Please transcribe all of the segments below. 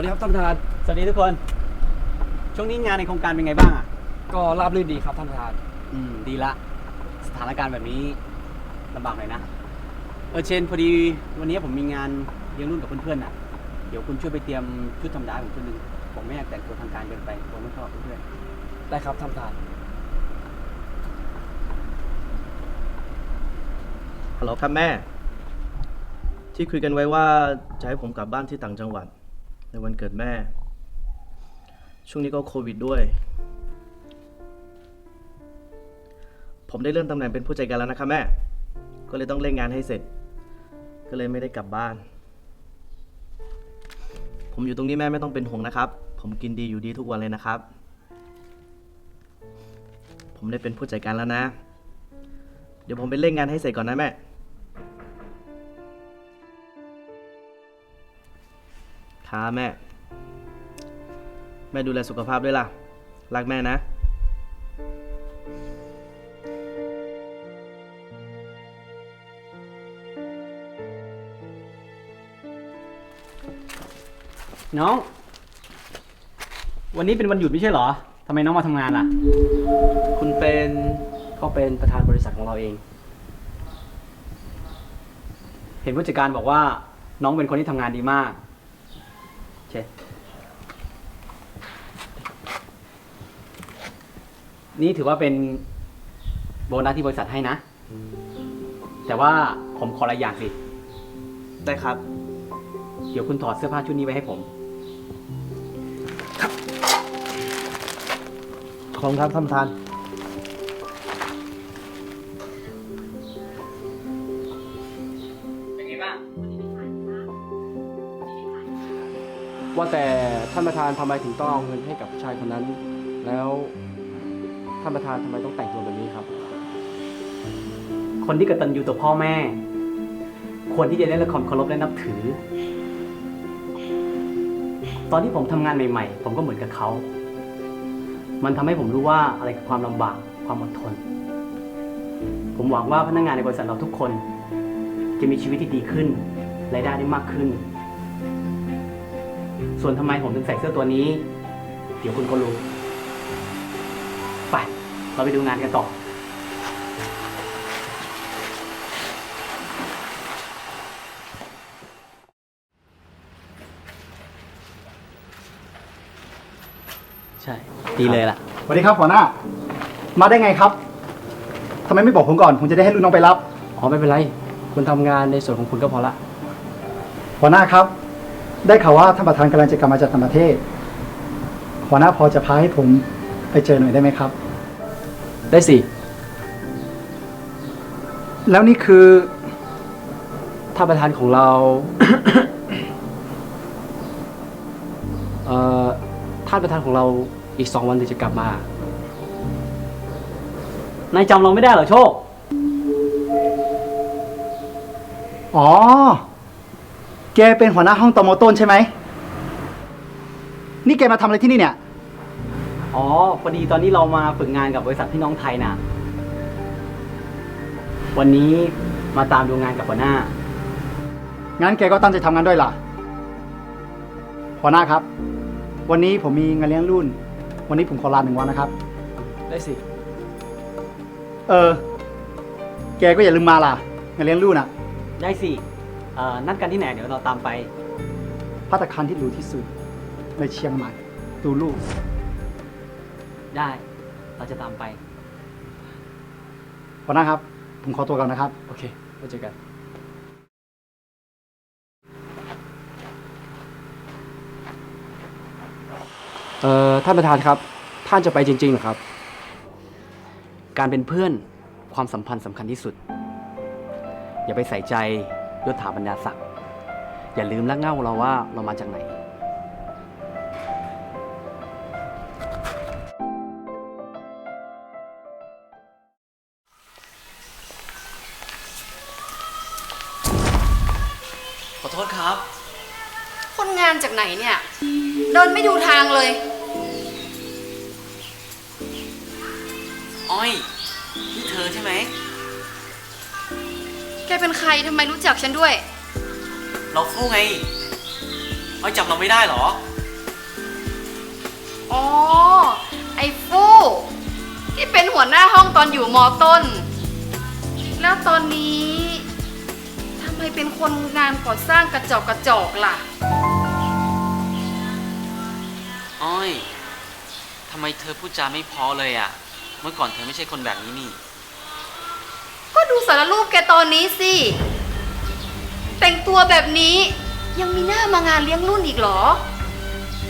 สวัสดีครับท่านประธาน สวัสดีทุกคน ช่วงนี้งานในโครงการเป็นไงบ้างอะ ก็ราบรื่นดีครับท่านประธาน อืม ดีละ สถานการณ์แบบนี้ลำบากหน่อยนะ เออเชนพอดีวันนี้ผมมีงานเลี้ยงรุ่นกับเพื่อนๆน่ะ เดี๋ยวคุณช่วยไปเตรียมชุดธรรมดาของชุดหนึ่งผมไม่อยากแต่งตัวทางการเกินไปผมไม่ชอบเพื่อนได้ครับท่านประธาน ฮัลโหลครับแม่ ที่คุยกันไว้ว่าจะให้ผมกลับบ้านที่ต่างจังหวัด ในวันเกิดแม่ ช่วงนี้ก็โควิดด้วย ผมได้เลื่อนตำแหน่งเป็นผู้จัดการแล้วนะครับแม่ ก็เลยต้องเร่งงานให้เสร็จ ก็เลยไม่ได้กลับบ้าน ผมอยู่ตรงนี้แม่ไม่ต้องเป็นห่วงนะครับ ผมกินดีอยู่ดีทุกวันเลยนะครับ ผมได้เป็นผู้จัดการแล้วนะ เดี๋ยวผมไปเร่งงานให้เสร็จก่อนนะแม่ ค่ะแม่ แม่ดูแลสุขภาพด้วยล่ะ รักแม่นะๆน้อง วันนี้เป็นวันหยุดไม่ใช่เหรอ ทำไมน้องมาทำงานล่ะ คุณเป็นก็เป็นประธานบริษัทของเราเอง เห็นผู้จัดการบอกว่าน้องเป็นคนที่ทำงานดีมาก เชนนี่ถือว่าเป็นโบนัสที่บริษัทให้นะ แต่ว่าผมขออะไรอย่างสิ ได้ครับ เดี๋ยวคุณถอดเสื้อผ้าชุดนี้ไว้ให้ผม ขอบคุณครับท่านประธานเป็น ว่าแต่ท่านประธานทำไมถึงต้องเอาเงินให้กับผู้ชายคนนั้น แล้วท่านประธานทำไมต้องแต่งตัวแบบนี้ครับ คนที่กตัญญูต่อพ่อแม่ ควรที่จะได้รับความเคารพและนับถือ ตอนที่ผมทำงานใหม่ๆ ผมก็เหมือนกับเขา มันทำให้ผมรู้ว่าอะไรคือความลำบากความอดทน ผมหวังว่าพนักงานในบริษัทเราทุกคน จะมีชีวิตที่ดีขึ้นรายได้ได้มากขึ้น ส่วนทำไมผมถึงใส่เสื้อตัวนี้ เดี๋ยวคุณก็รู้ ไป เราไปดูงานกันต่อ ใช่ ดีเลยล่ะ สวัสดีครับหัวหน้า มาได้ไงครับทำไมไม่บอกผมก่อน ผมจะได้ให้ลูกน้องไปรับ อ๋อ ไม่เป็นไร คุณทำงานในส่วนของคุณก็พอละ หัวหน้าครับ ได้ข่าวว่าท่านประธานกำลังจะกลับมาจากต่างประเทศหัวหน้าพอจะพาให้ผมไปเจอหน่อยได้ไหมครับ ได้สิ แล้วนี่คือท่านประธานของเรา เอ่อท่านประธานของเราอีกสองวันถึงจะกลับมา นายจำเราไม่ได้เหรอโชค อ๋อ แกเป็นหัวหน้าห้องตอมอต้นใช่ไหม นี่แกมาทำอะไรที่นี่เนี่ย อ๋อ พอดีตอนนี้เรามาฝึกงานกับบริษัทพี่น้องไทยนะวันนี้มาตามดูงานกับหัวหน้า งั้นแกก็ตั้งใจทำงานด้วยล่ะ หัวหน้าครับ วันนี้ผมมีงานเลี้ยงรุ่น วันนี้ผมขอลาหนึ่งวันนะครับ ได้สิ เออ แกก็อย่าลืมมาล่ะ งานเลี้ยงรุ่นอะ ได้สิ เอ่อนัดกันที่ไหนเดี๋ยวเราตามไป พัตตาคารที่หรูที่สุดในเชียงใหม่ดูลูกได้ เราจะตามไป หัวหน้าครับ ผมขอตัวก่อนนะครับ โอเคไว้เจอกัน เอ่อท่านประธานครับ ท่านจะไปจริงๆเหรอครับ การเป็นเพื่อนความสัมพันธ์สำคัญที่สุด อย่าไปใส่ใจ ยศถาบรรดาศักดิ์อย่าลืมละเง่าเราว่าเรามาจากไหน ขอโทษครับ คนงานจากไหนเนี่ย เดินไม่ดูทางเลย อ้อยนี่เธอใช่ไหม แกเป็นใครทำไมรู้จักฉันด้วย เราฟู่ไงอ้อยจำเราไม่ได้เหรอ อ๋อ ไอ้ฟู่ที่เป็นหัวหน้าห้องตอนอยู่มอต้น แล้วตอนนี้ทำไมเป็นคนงานก่อสร้างกระจอกกระจอกล่ะ อ้อยทำไมเธอพูดจาไม่เพอเลยอะ่ะ เมื่อก่อนเธอไม่ใช่คนแบบนี้นี่ ก็ดูสารรูปแกตอนนี้สิ แต่งตัวแบบนี้ยังมีหน้ามางานเลี้ยงรุ่นอีกเหรอ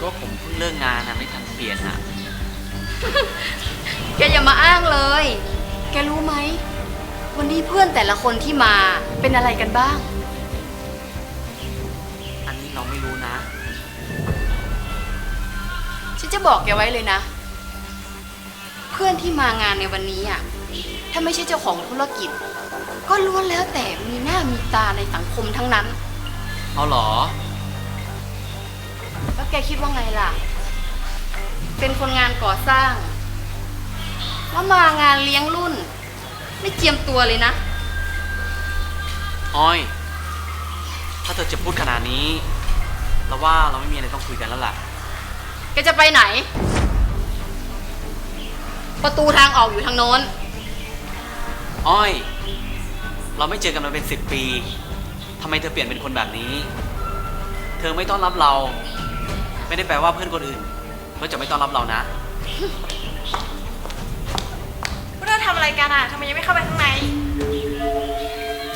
ก็ผมเพิ่งเลิกงานนะไม่ทันเปลี่ยนอะ แกอย่ามาอ้างเลย แกรู้ไหม วันนี้เพื่อนแต่ละคนที่มาเป็นอะไรกันบ้าง อันนี้เราไม่รู้นะ ฉันจะบอกแกไว้เลยนะ เพื่อนที่มางานในวันนี้อะถ้าไม่ใช่เจ้าของธุรกิจ ก็ล้วนแล้วแต่มีหน้ามีตาในสังคมทั้งนั้น เอาเหรอ แล้วแกคิดว่าไงล่ะ เป็นคนงานก่อสร้าง แล้วมางานเลี้ยงรุ่น ไม่เจียมตัวเลยนะ อ้อย ถ้าเธอจะพูดขนาดนี้ เราว่าเราไม่มีอะไรต้องคุยกันแล้วล่ะ แกจะไปไหน ประตูทางออกอยู่ทางโน้น อ้อย เราไม่เจอกันมาเป็นสิบปีทำไมเธอเปลี่ยนเป็นคนแบบนี้ เธอไม่ต้อนรับเรา ไม่ได้แปลว่าเพื่อนคนอื่นก็จะไม่ต้อนรับเรานะ พวกเธอทำอะไรกันอะทำไมยังไม่เข้าไปข้างใน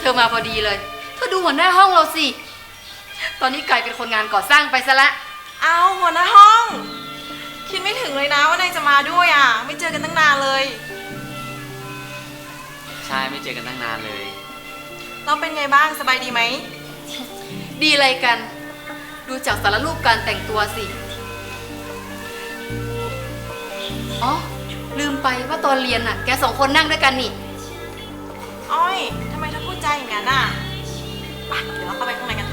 เธอมาพอดีเลย เธอดูหัวหน้าห้องเราสิ ตอนนี้กลายเป็นคนงานก่อสร้างไปซะละ เอาหัวหน้าห้อง คิดไม่ถึงเลยนะว่านายจะมาด้วยอะ ไม่เจอกันตั้งนานเลยใช่ไม่เจอกันตั้งนานเลย เราเป็นไงบ้างสบายดีไหม ดีอะไรกัน ดูจากสารรูปการแต่งตัวสิ อ๋อ ลืมไปว่าตอนเรียนน่ะ แกสองคนนั่งด้วยกันนี่ อ้อยทำไมเธอพูดใจาอย่างนั้นอะไปเดี๋ยวเราเข้าไปข้างในกัน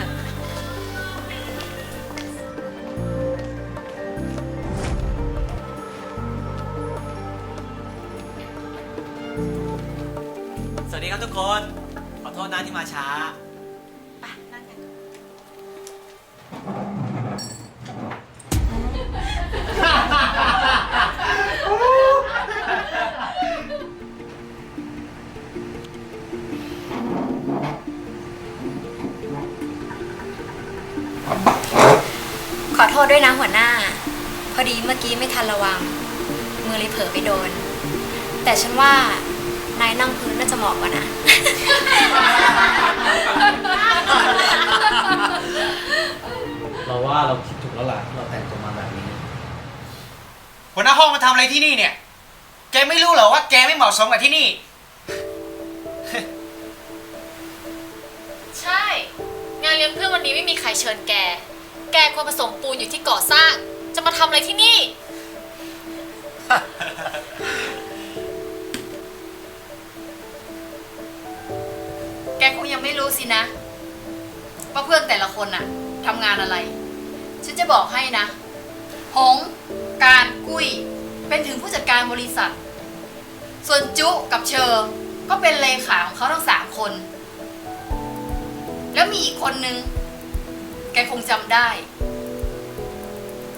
ทุกคน ขอโทษนะที่มาช้า ไปนั่งกันขอโทษด้วยนะหัวหน้า พอดีเมื่อกี้ไม่ทันระวัง มือเลยเผลอไปโดน แต่ฉันว่า นายนั่งพื้นน่าจะเหมาะกว่านะ เราว่าเราคิดถูกแล้วล่ะที่เราแต่งตัวมาแบบนี้ หัวหน้าห้องมาทำอะไรที่นี่เนี่ย แกไม่รู้เหรอว่าแกไม่เหมาะสมกับที่นี่ ใช่ งานเลี้ยงเพื่อนวันนี้ไม่มีใครเชิญแก แกควรผสมปูนอยู่ที่ก่อสร้าง จะมาทำอะไรที่นี่ ยังไม่รู้สินะว่าเพื่อนแต่ละคนน่ะทำงานอะไร ฉันจะบอกให้นะ หง การกุ้ย เป็นถึงผู้จัดการบริษัท ส่วนจุกับเชอร์ก็เป็นเลขาของเขาทั้งสามคน แล้วมีอีกคนนึง แกคงจำได้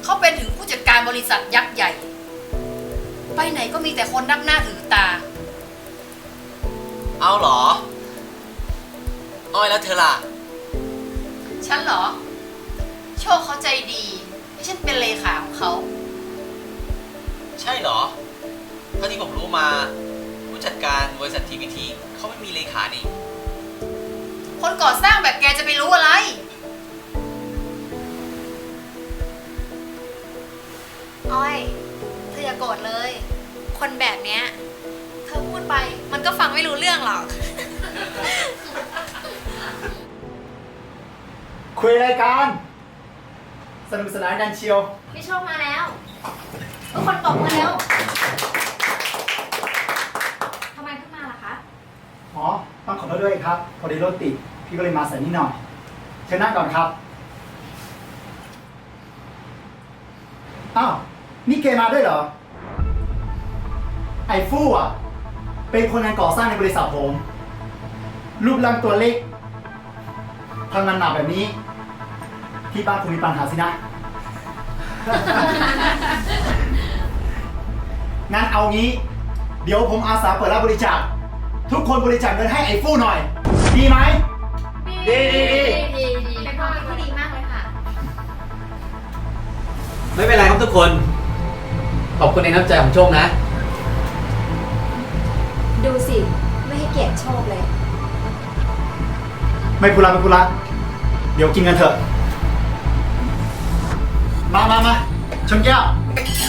เขาเป็นถึงผู้จัดการบริษัทยักษ์ใหญ่ ไปไหนก็มีแต่คนนับหน้าถือตา เอาเหรอ อ้อยแล้วเธอล่ะ ฉันเหรอ โชคเขาใจดีให้ฉันเป็นเลขาของเขา ใช่เหรอเท่าที่ผมรู้มาผู้จัดการบริษัททีพีทีเขาไม่มีเลขานี่คนก่อสร้างแบบแกจะไปรู้อะไร อ้อย เธออย่าโกรธเลย คนแบบเนี้ย เธอพูดไปมันก็ฟังไม่รู้เรื่องหรอก คุยอะไรกันสนุกสนานกันเชียว พี่โชคมาแล้ว ทุกคนตบมือแล้วทำไมเพิ่งมาล่ะคะ อ๋อ ต้องขอโทษด้วยครับ พอดีรถติด พี่ก็เลยมาสายนิดหน่อย เชิญนั่งก่อนครับ อ้าว นี่เกมาด้วยเหรอ ไอ้ฟู่อะ เป็นคนงานก่อสร้างในบริษัทผม รูปร่างตัวเล็กทำงานหนักแบบนี้ ที่บ้านคุณมีปัญหาสินะ งั้นเอางี้ เดี๋ยวผมอาสาเปิดรับบริจาค ทุกคนบริจาคเงินให้ไอ้ฟู่หน่อย ดีไหมดีดีดีเป็นความคิดที่ดีมากเลยค่ะ ไม่เป็นไรครับทุกคน ขอบคุณในน้ำใจของโชคนะ ดูสิ ไม่ให้เกียรติโชคเลย ไม่พูดละไม่พูดละเดี๋ยวกินกันเถอะ มามามาชนแก้ว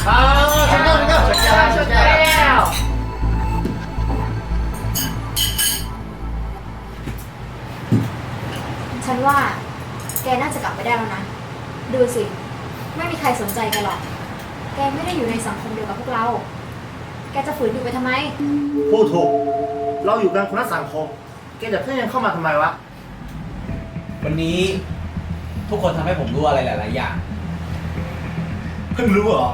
มาชนแก้วชนแก้วชนแก้วชนแก้วฉันว่าแกน่าจะกลับไปได้แล้วนะ ดูสิ ไม่มีใครสนใจแกหรอก แกไม่ได้อยู่ในสังคมเดียวกับพวกเรา แกจะฝืนอยู่ไปทำไม พูดถูก เราอยู่กันคนละสังคมแกจะเพิ่งยังเข้ามาทำไมวะ วันนี้ทุกคนทำให้ผมรู้อะไรหลาย ๆ อย่าง เพิ่งรู้เหรอ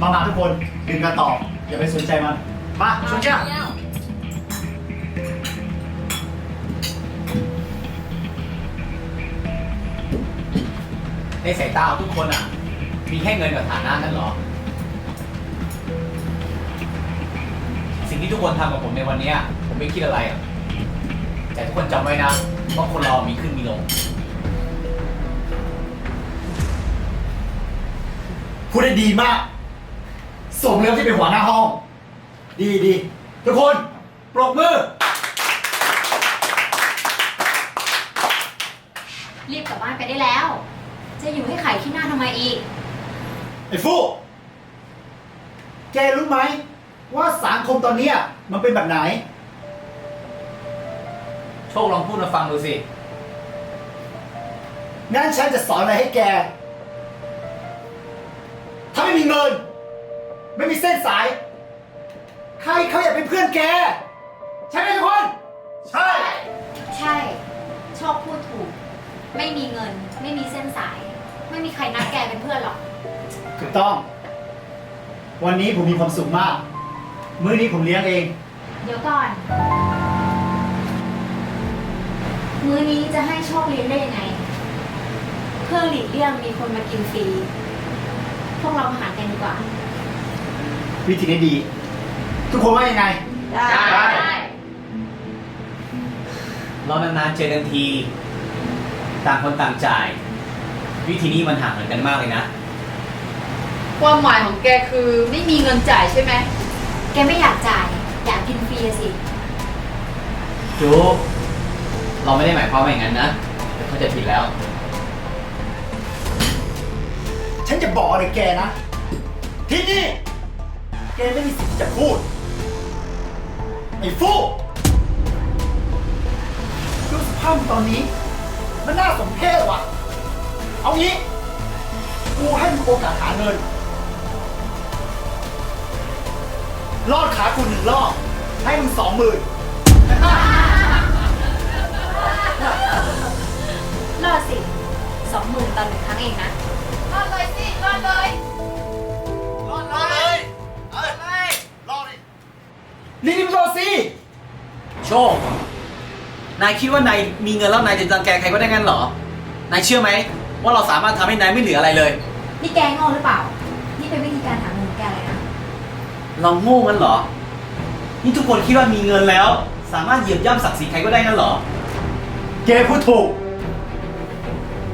มามาทุกคนดื่มกันต่อ อย่าไปสนใจมัน มาชนแก้วในสายตาของทุกคนอะ มีแค่เงินกับฐานะนั่นเหรอ สิ่งที่ทุกคนทำกับผมในวันนี้ผมไม่คิดอะไรอะ แต่ทุกคนจำไว้นะว่าคนเรามีขึ้นมีลง พูดได้ดีมาก สมแล้วที่เป็นหัวหน้าห้อง ดีดีทุกคนปรบมือ รีบกลับบ้านไปได้แล้ว จะอยู่ให้ไข่ที่หน้าทำไมอีก ไอ้ฟูแกรู้ไหม ว่าสังคมตอนเนี้ยมันเป็นแบบไหน โชคลองพูดมาฟังดูสิ งั้นฉันจะสอนอะไรให้แกถ้า ไม่มีเงิน ไม่มีเส้นสาย ใครเขาอยากเป็นเพื่อนแก ใช่ไหมทุกคน ใช่ ใช่ ชอบพูดถูก ไม่มีเงิน ไม่มีเส้นสาย ไม่มีใครนัดแกเป็นเพื่อนหรอก ถูกต้อง วันนี้ผมมีความสุขมาก มื้อนี้ผมเลี้ยงเอง เดี๋ยวก่อน มื้อนี้จะให้โชคเลี้ยงได้ยังไง เพื่อหลีกเลี่ยงมีคนมากินฟรี พวกเรามาหารกันดีกว่า วิธีนี้ดี ทุกคนว่ายังไง ได้เรานานๆเจอกันที ต่างคนต่างจ่าย วิธีนี้มันห่างเหินกันมากเลยนะ ความหมายของแกคือไม่มีเงินจ่ายใช่ไหม แกไม่อยากจ่าย อยากกินฟรีอะสิจูเราไม่ได้หมายความว่าอย่างนั้นนะแต่เขาใจะผิดแล้ว ฉันจะบอกอะไรแกนะ ที่นี่ แกไม่มีสิทธิ์จะพูด ไอ้ฟูดูสภาพตอนนี้ มันน่าสมเพชว่ะ เอางี้ กูให้มึงโอกาสหาเงิน รอดขากูหนึ่งรอบ ให้มึงสองหมื่นรอดสิสองหมื่นต่อหนึ่งครั้งเองนะ รอดเลยสิรอดเลยรอดเลยเออรอดดิรีบรอสิโชค นายคิดว่านายมีเงินแล้วนายจะรังแกใครก็ได้งั้นเหรอ นายเชื่อไหมว่าเราสามารถทำให้นายไม่เหลืออะไรเลย นี่แกโง่หรือเปล่า นี่เป็นวิธีการหาเงินของแกเลยนะเราโง่งั้นเหรอ นี่ทุกคนคิดว่ามีเงินแล้ว สามารถเหยียบย่ำศักดิ์ศรีใครก็ได้งั้นเหรอ แกพูดถูก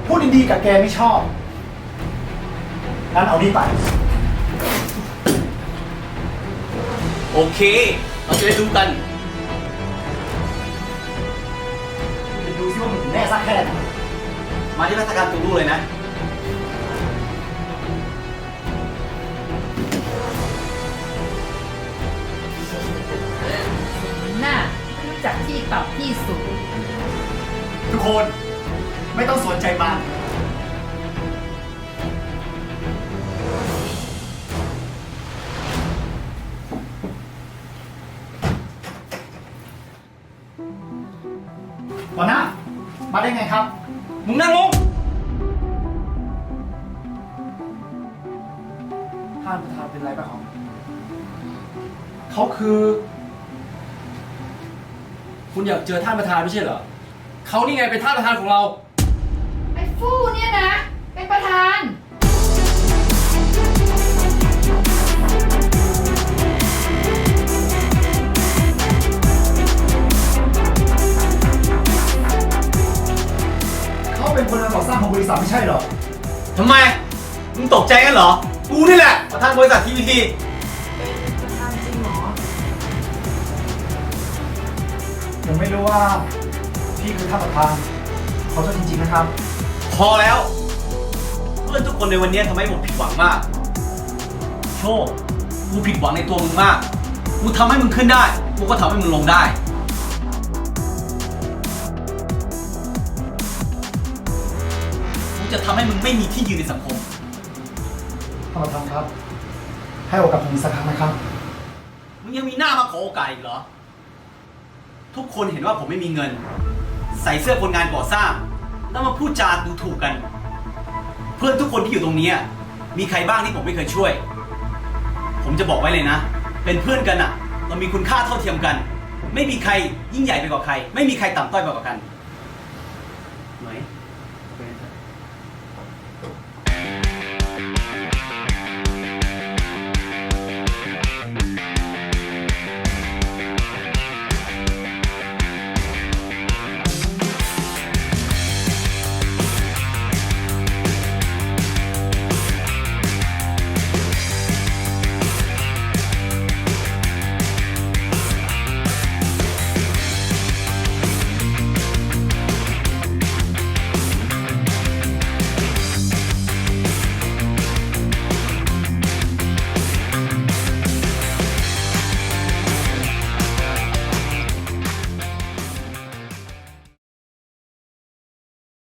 พูดดีๆกับแกไม่ชอบ งั้นเอานี่ไป โอเค เราจะได้รู้กัน จะดูซิว่ามันถึงแน่สักแค่ไหนมาที่ราชการตูรูเลยนะ หน้าไม่รู้จักที่ต่ำที่สูง ทุกคน ไม่ต้องสนใจมัน ประธานเป็นไรป่ะครับเขาคือ คุณอยากเจอท่านประธานไม่ใช่เหรอเขานี่ไงเป็นท่านประธานของเรา ไอ้ฟู่เนี่ยนะ เป็นประธาน เขาเป็นคนงานก่อสร้างของบริษัทไม่ใช่เหรอ ทำไม มึงตกใจกันเหรอ กูนี่แหละประธานบริษัททีวีทีผมไม่รู้ว่าพี่คือท่านประธานขอโทษจริงๆนะครับ พอแล้ว เพื่อนทุกคนในวันนี้ทำให้ผมผิดหวังมาก โชคกูผิดหวังในตัวมึงมาก กูทำให้มึงขึ้นได้ กูก็ทำให้มึงลงได้ กูจะทำให้มึงไม่มีที่ยืนในสังคมท่าน ประธานครับ ให้โอกาสผมสักครั้งนะครับ มึงยังมีหน้ามาขอโอกาสอีกเหรอ ทุกคนเห็นว่าผมไม่มีเงิน ใส่เสื้อคนงานก่อสร้าง แล้วมาพูดจาดูถูกกัน เพื่อนทุกคนที่อยู่ตรงนี้มีใครบ้างที่ผมไม่เคยช่วย ผมจะบอกไว้เลยนะ เป็นเพื่อนกันอะเรามีคุณค่าเท่าเทียมกัน ไม่มีใครยิ่งใหญ่ไปกว่าใคร ไม่มีใครต่ำต้อยไปกว่ากัน